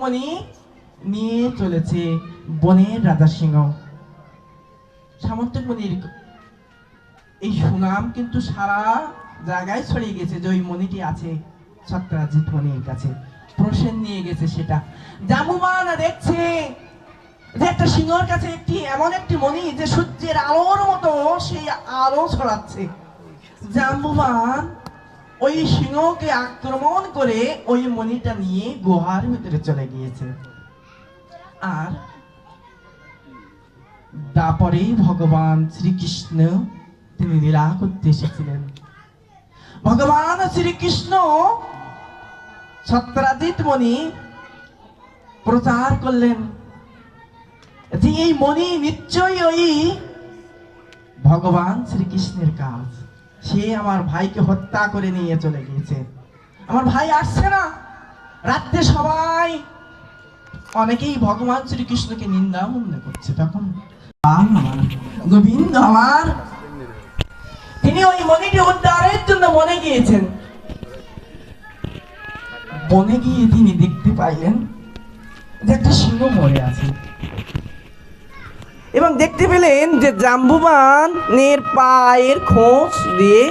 মণি নিয়ে চলেছে বনের রাজা সিংহ। সামন্তক মণির এই সুনাম কিন্তু সারা জায়গায় ছড়িয়ে গেছে যে ওই মণিটি আছে সত্যরাজিৎ মণির কাছে। প্রসেন নিয়ে গেছে সেটা। জামুমান দেখছে যে একটা সিংহর কাছে একটি এমন একটি মণি যে সূর্যের আলোর মতো সেই আলো ছড়াচ্ছে। জাম্বুবান ওই সিংহকে আক্রমণ করে ওই মণিটা নিয়ে গুহার ভিতরে চলে গিয়েছে। আর তারপরেই ভগবান শ্রীকৃষ্ণ তিনি লীলা করতে এসেছিলেন। ভগবান শ্রীকৃষ্ণ সত্রাজিৎ মণি প্রচার করলেন যে এই মণি নিশ্চয়ই ওই ভগবান শ্রীকৃষ্ণের কাজ। সে আমার ভাইকে হত্যা করে নিয়ে চলে গিয়েছে। আমার ভাই আসছে না। রাত্রে সবাই অনেকেই ভগবান শ্রীকৃষ্ণকে নিন্দা মনে করছে। তখন গোবিন্দ আমার, তিনি ওই মণিটি উদ্ধারের জন্য মনে গিয়েছেন। বনে গিয়ে তিনি দেখতে পাইলেন যে একটা সিংহ মরে আছে। এবং দেখতে পেলেন যে জাম্বুবান জাম্বুবানের পায়ের খোঁজ দিয়ে